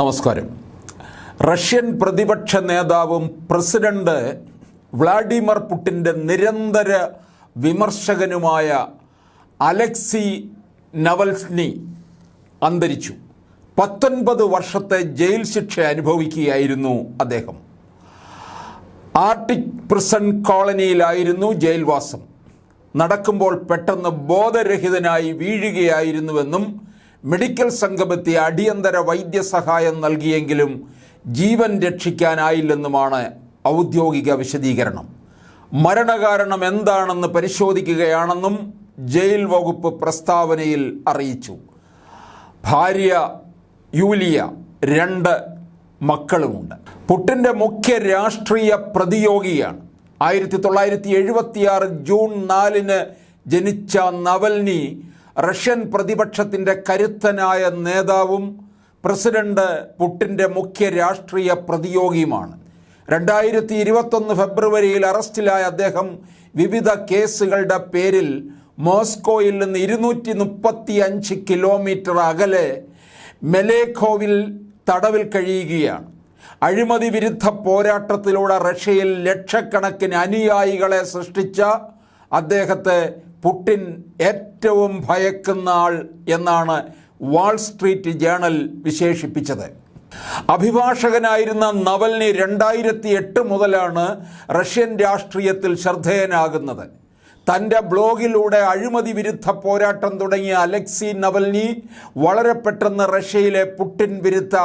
നമസ്കാരം. റഷ്യൻ പ്രതിപക്ഷ നേതാവും പ്രസിഡന്റ് വ്ളാഡിമിർ പുടിന്റെ നിരന്തര വിമർശകനുമായ അലക്സി നവൽസ്നി അന്തരിച്ചു. പത്തൊൻപത് വർഷത്തെ ജയിൽ ശിക്ഷ അനുഭവിക്കുകയായിരുന്നു അദ്ദേഹം. ആർട്ടിക് പ്രിസൺ കോളനിയിലായിരുന്നു ജയിൽവാസം. നടക്കുമ്പോൾ പെട്ടെന്ന് ബോധരഹിതനായി വീഴുകയായിരുന്നുവെന്നും മെഡിക്കൽ സംഘമെത്തി അടിയന്തര വൈദ്യസഹായം നൽകിയെങ്കിലും ജീവൻ രക്ഷിക്കാനായില്ലെന്നുമാണ് ഔദ്യോഗിക വിശദീകരണം. മരണകാരണം എന്താണെന്ന് പരിശോധിക്കുകയാണെന്നും ജയിൽ വകുപ്പ് പ്രസ്താവനയിൽ അറിയിച്ചു. ഭാര്യ യൂലിയ രണ്ട് മക്കളുമുണ്ട്. പുട്ടിന്റെ മുഖ്യ രാഷ്ട്രീയ പ്രതിയോഗിയാണ്. ആയിരത്തി തൊള്ളായിരത്തി എഴുപത്തിയാറ് ജൂൺ നാലിന് ജനിച്ച നവൽനി റഷ്യൻ പ്രതിപക്ഷത്തിന്റെ കരുത്തനായ നേതാവും പ്രസിഡന്റ് പുട്ടിന്റെ മുഖ്യ രാഷ്ട്രീയ പ്രതിയോഗിയുമാണ്. രണ്ടായിരത്തി ഇരുപത്തൊന്ന് ഫെബ്രുവരിയിൽ അറസ്റ്റിലായ അദ്ദേഹം വിവിധ കേസുകളുടെ പേരിൽ മോസ്കോയിൽ നിന്ന് ഇരുന്നൂറ്റി മുപ്പത്തി അഞ്ച് കിലോമീറ്റർ അകലെ മെലേഖോവിൽ തടവിൽ കഴിയുകയാണ്. അഴിമതി വിരുദ്ധ പോരാട്ടത്തിലൂടെ റഷ്യയിൽ ലക്ഷക്കണക്കിന് അനുയായികളെ സൃഷ്ടിച്ച അദ്ദേഹത്തെ പുടിൻ ഏറ്റവും ഭയക്കുന്ന ആൾ എന്നാണ് വാൾ സ്ട്രീറ്റ് ജേണൽ വിശേഷിപ്പിച്ചത്. അഭിഭാഷകനായിരുന്ന നവൽനി രണ്ടായിരത്തി എട്ട് മുതലാണ് റഷ്യൻ രാഷ്ട്രീയത്തിൽ ശ്രദ്ധേയനാകുന്നത്. തന്റെ ബ്ലോഗിലൂടെ അഴിമതി വിരുദ്ധ പോരാട്ടം തുടങ്ങിയ അലക്സി നവൽനി വളരെ പെട്ടെന്ന് റഷ്യയിലെ പുട്ടിൻ വിരുദ്ധ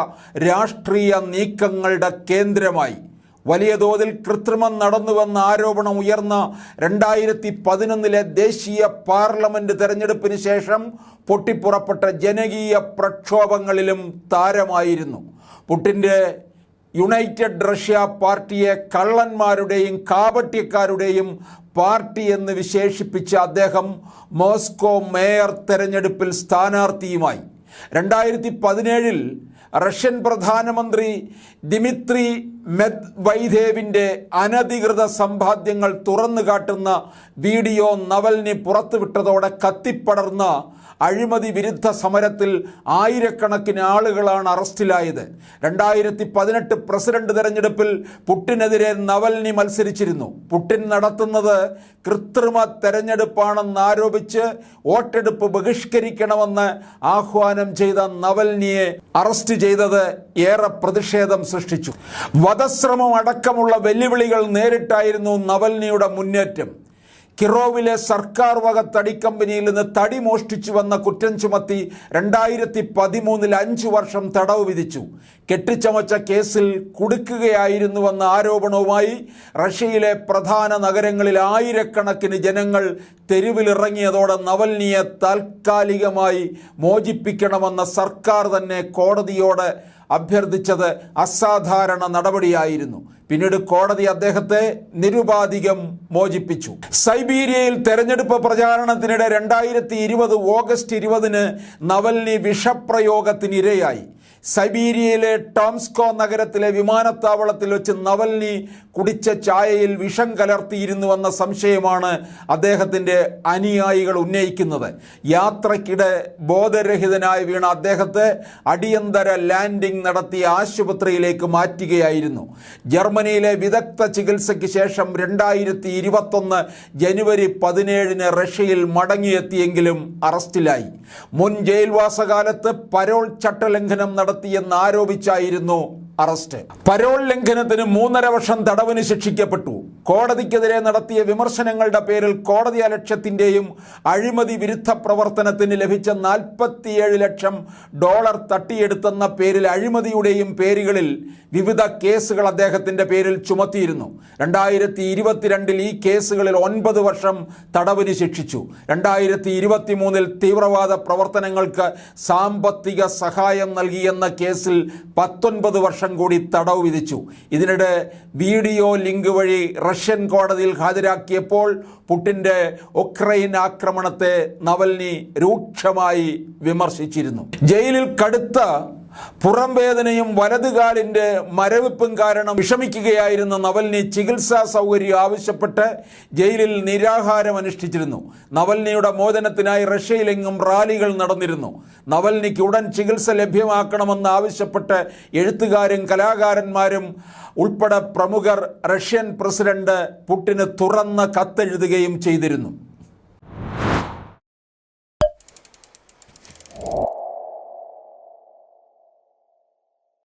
രാഷ്ട്രീയ നീക്കങ്ങളുടെ കേന്ദ്രമായി വലിയ തോതിൽ കൃത്രിമം നടന്നുവെന്ന ആരോപണം ഉയർന്ന രണ്ടായിരത്തി പതിനൊന്നിലെ ദേശീയ പാർലമെന്റ് തെരഞ്ഞെടുപ്പിന് ശേഷം പൊട്ടിപ്പുറപ്പെട്ട ജനകീയ പ്രക്ഷോഭങ്ങളിലും താരമായിരുന്നു. പുട്ടിന്റെ യുണൈറ്റഡ് റഷ്യ പാർട്ടിയെ കള്ളന്മാരുടെയും കാപട്യക്കാരുടെയും പാർട്ടി എന്ന് വിശേഷിപ്പിച്ച അദ്ദേഹം മോസ്കോ മേയർ തെരഞ്ഞെടുപ്പിൽ സ്ഥാനാർത്ഥിയുമായി. രണ്ടായിരത്തി പതിനേഴിൽ റഷ്യൻ പ്രധാനമന്ത്രി ദിമിത്രി മെദ്വൈദേവിന്റെ അനധികൃത സമ്പാദ്യങ്ങൾ തുറന്നു കാട്ടുന്ന വീഡിയോ നവൽനി പുറത്തുവിട്ടതോടെ കത്തിപ്പടർന്ന അഴിമതി വിരുദ്ധ സമരത്തിൽ ആയിരക്കണക്കിന് ആളുകളാണ് അറസ്റ്റിലായത്. രണ്ടായിരത്തി പതിനെട്ട് പ്രസിഡന്റ് തെരഞ്ഞെടുപ്പിൽ പുട്ടിനെതിരെ നവൽനി മത്സരിച്ചിരുന്നു. പുട്ടിൻ നടത്തുന്നത് കൃത്രിമ തെരഞ്ഞെടുപ്പാണെന്ന് ആരോപിച്ച് വോട്ടെടുപ്പ് ബഹിഷ്കരിക്കണമെന്ന് ആഹ്വാനം ചെയ്ത നവൽനിയെ അറസ്റ്റ് ചെയ്തത് ഏറെ പ്രതിഷേധം സൃഷ്ടിച്ചു. വധശ്രമം അടക്കമുള്ള വെല്ലുവിളികൾ നേരിട്ടായിരുന്നു നവൽനിയുടെ മുന്നേറ്റം. കിറോവിലെ സർക്കാർ വക തടി കമ്പനിയിൽ നിന്ന് തടി മോഷ്ടിച്ചു വന്ന കുറ്റം ചുമത്തി രണ്ടായിരത്തി പതിമൂന്നിൽ അഞ്ചു വർഷം തടവ് വിധിച്ചു. കെട്ടിച്ചമച്ച കേസിൽ കുടുക്കുകയായിരുന്നുവെന്ന ആരോപണവുമായി റഷ്യയിലെ പ്രധാന നഗരങ്ങളിൽ ആയിരക്കണക്കിന് ജനങ്ങൾ തെരുവിലിറങ്ങിയതോടെ നവൽനിയെ താൽക്കാലികമായി മോചിപ്പിക്കണമെന്ന സർക്കാർ തന്നെ കോടതിയോട് അഭ്യർത്ഥിച്ചത് അസാധാരണ നടപടിയായിരുന്നു. പിന്നീട് കോടതി അദ്ദേഹത്തെ നിരുപാധികം മോചിപ്പിച്ചു. സൈബീരിയയിൽ തെരഞ്ഞെടുപ്പ് പ്രചാരണത്തിനിടെ രണ്ടായിരത്തി ഇരുപത് ഓഗസ്റ്റ് ഇരുപതിന് നവൽനി വിഷപ്രയോഗത്തിനിരയായി. സൈബീരിയയിലെ ടോംസ്കോ നഗരത്തിലെ വിമാനത്താവളത്തിൽ വെച്ച് നവൽനി കുടിച്ച ചായയിൽ വിഷം കലർത്തിയിരുന്നുവെന്ന സംശയമാണ് അദ്ദേഹത്തിന്റെ അനുയായികൾ ഉന്നയിക്കുന്നത്. യാത്രക്കിടെ ബോധരഹിതനായി വീണ അദ്ദേഹത്തെ അടിയന്തര ലാൻഡിംഗ് നടത്തി ആശുപത്രിയിലേക്ക് മാറ്റുകയായിരുന്നു. ജർമ്മനിയിലെ വിദഗ്ധ ചികിത്സയ്ക്ക് ശേഷം രണ്ടായിരത്തി ഇരുപത്തൊന്ന് ജനുവരി പതിനേഴിന് റഷ്യയിൽ മടങ്ങിയെത്തിയെങ്കിലും അറസ്റ്റിലായി. മുൻ ജയിൽവാസകാലത്ത് പരോൾ ചട്ടലംഘനം നടത്തിയെന്ന് ആരോപിച്ചായിരുന്നു അറസ്റ്റ്. പരോൾ ലംഘനത്തിന് മൂന്നര വർഷം തടവിന് ശിക്ഷിക്കപ്പെട്ടു. കോടതിക്കെതിരെ നടത്തിയ വിമർശനങ്ങളുടെ പേരിൽ കോടതി അലക്ഷ്യത്തിന്റെയും അഴിമതി വിരുദ്ധ പ്രവർത്തനത്തിന് ലഭിച്ച നാൽപ്പത്തിയേഴ് ലക്ഷം ഡോളർ തട്ടിയെടുത്തെന്ന പേരിൽ അഴിമതിയുടെയും പേരുകളിൽ വിവിധ കേസുകൾ അദ്ദേഹത്തിന്റെ പേരിൽ ചുമത്തിയിരുന്നു. രണ്ടായിരത്തി ഇരുപത്തിരണ്ടിൽ ഈ കേസുകളിൽ ഒൻപത് വർഷം തടവിന് ശിക്ഷിച്ചു. രണ്ടായിരത്തി ഇരുപത്തി മൂന്നിൽ തീവ്രവാദ പ്രവർത്തനങ്ങൾക്ക് സാമ്പത്തിക സഹായം നൽകിയെന്ന കേസിൽ പത്തൊൻപത് വർഷം കൂടി തടവ് വിധിച്ചു. ഇതിനിടെ വീഡിയോ ലിങ്ക് വഴി റഷ്യൻ കോടതിയിൽ ഹാജരാക്കിയപ്പോൾ പുട്ടിന്റെ ഉക്രൈൻ ആക്രമണത്തെ നവൽനി രൂക്ഷമായി വിമർശിച്ചിരുന്നു. ജയിലിൽ കടുത്ത പുറം വേദനയും വലതുകാലിന്റെ മരവിപ്പും കാരണം വിഷമിക്കുകയായിരുന്ന നവൽനി ചികിത്സാ സൗകര്യം ആവശ്യപ്പെട്ട് ജയിലിൽ നിരാഹാരം അനുഷ്ഠിച്ചിരുന്നു. നവൽനിയുടെ മോചനത്തിനായി റഷ്യയിലെങ്ങും റാലികൾ നടന്നിരുന്നു. നവൽനിക്ക് ഉടൻ ചികിത്സ ലഭ്യമാക്കണമെന്ന് ആവശ്യപ്പെട്ട് എഴുത്തുകാരും കലാകാരന്മാരും ഉൾപ്പെടെ പ്രമുഖർ റഷ്യൻ പ്രസിഡന്റ് പുട്ടിന് തുറന്ന കത്തെഴുതുകയും ചെയ്തിരുന്നു.